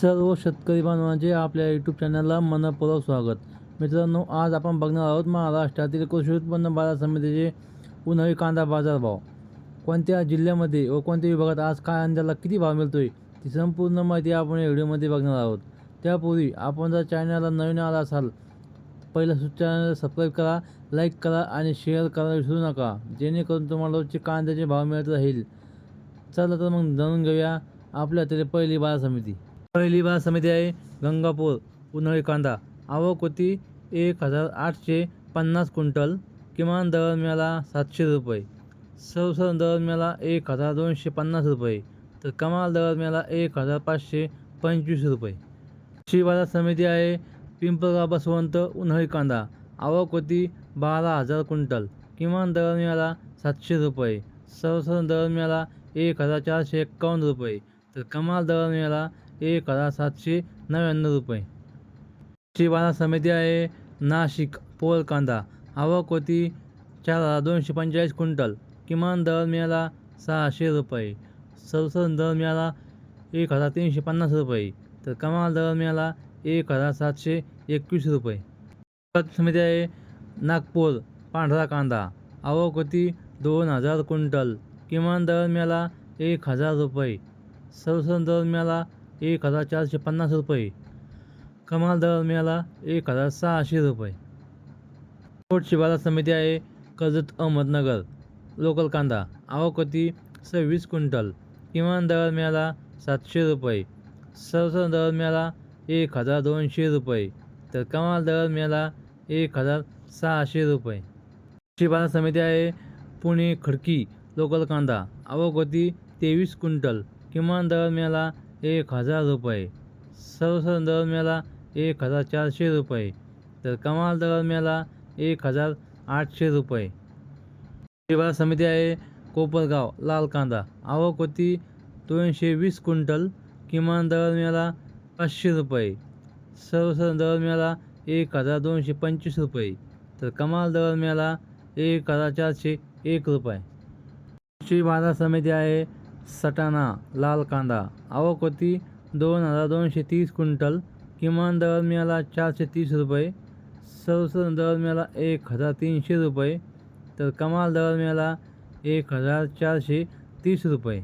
सर्व शेतकरी बांधवांचे आपल्या यूट्यूब चॅनलला मनपूर्वक स्वागत. मित्रांनो आज आपण बघणार आहोत महाराष्ट्रातील कृषी उत्पन्न बाजार समितीचे उन्हाळी कांदा बाजारभाव. कोणत्या जिल्ह्यामध्ये व कोणत्या विभागात आज काय अंदाजला किती भाव मिळतोय ती संपूर्ण माहिती आपण या व्हिडिओमध्ये बघणार आहोत. त्यापूर्वी आपण जर चॅनलला नवीन आला असाल पहिलं चॅनल सबस्क्राईब करा लाईक करा आणि शेअर करायला विसरू नका जेणेकरून तुम्हाला रोजचे कांद्याचे भाव मिळत राहील. चला तर मग जाणून घेऊया आपल्या तरी पहिली बाजार समिती. पहिली बाजार समिती आहे गंगापूर उन्हाळी कांदा आवक होती एक हजार आठशे पन्नास क्विंटल. किमान दर मिळाला सातशे रुपये. सरसर दर मिळाला एक हजार दोनशे पन्नास रुपये. तर कमाल दर मिळाला एक हजार पाचशे पंचवीस रुपये. कृषी बाजार समिती आहे पिंपळगाव बसवंत उन्हाळी कांदा आवक होती बारा हजार क्विंटल. किमान दर मिळाला सातशे रुपये. सरसर दर मिळाला एक हजार चारशे एक्कावन्न रुपये. तर कमाल दर मिळाला एक हजार सातशे नव्याण्णव रुपये. कृषी बाजार समिती आहे नाशिक पोल कांदा आवक होती चार हजार दोनशे पंचेचाळीस क्विंटल. किमान दर मिळाला सहाशे रुपये. सरसर दर मिळाला एक हजार तीनशे पन्नास रुपये. तर कमाल दर मिळाला एक हजार सातशे एकवीस रुपये. समिती आहे नागपूर पांढरा कांदा. आवक होती दोन हजार क्विंटल. किमान दर मिळाला एक हजार रुपये. सरसर दर मिळाला एक हजार चारशे पन्नास रुपये. कमाल दर मिळाला एक हजार सहाशे रुपये. कोट बाजार समिती आहे कर्जत अहमदनगर. लोकल कांदा आवक होती सव्वीस क्विंटल. किमान दर मिळाला सातशे रुपये. सरसर दर मिळाला एक हजार दोनशे रुपये. तर कमाल दर मिळाला एक हजार सहाशे रुपये. कृषी बाजार समिती आहे पुणे खडकी. लोकल कांदा आवक होती तेवीस क्विंटल. किमान दर मिळाला एक हजार रुपये. सरसर दर एक हजार चारशे रुपये. तर कमाल दर एक हजार आठशे रुपये. कृषी बाजार समिती आहे कोपरगाव लाल कांदा आवक होती दोनशे वीस क्विंटल. किमान दर पाचशे रुपये. सरसर दर एक हजार दोनशे पंचवीस रुपये. तर कमाल दर एक हजार चारशे एक रुपये. कृषी बाजार समिती आहे सटाणा लाल कांदा. आवक होती दोन हजार दोनशे तीस क्विंटल. किमान दर मिळाला चारशे तीस रुपये. सरसर दर मिळाला एक हजार तीनशे रुपये. तर कमाल दर मिळाला एक हजार चारशे तीस रुपये.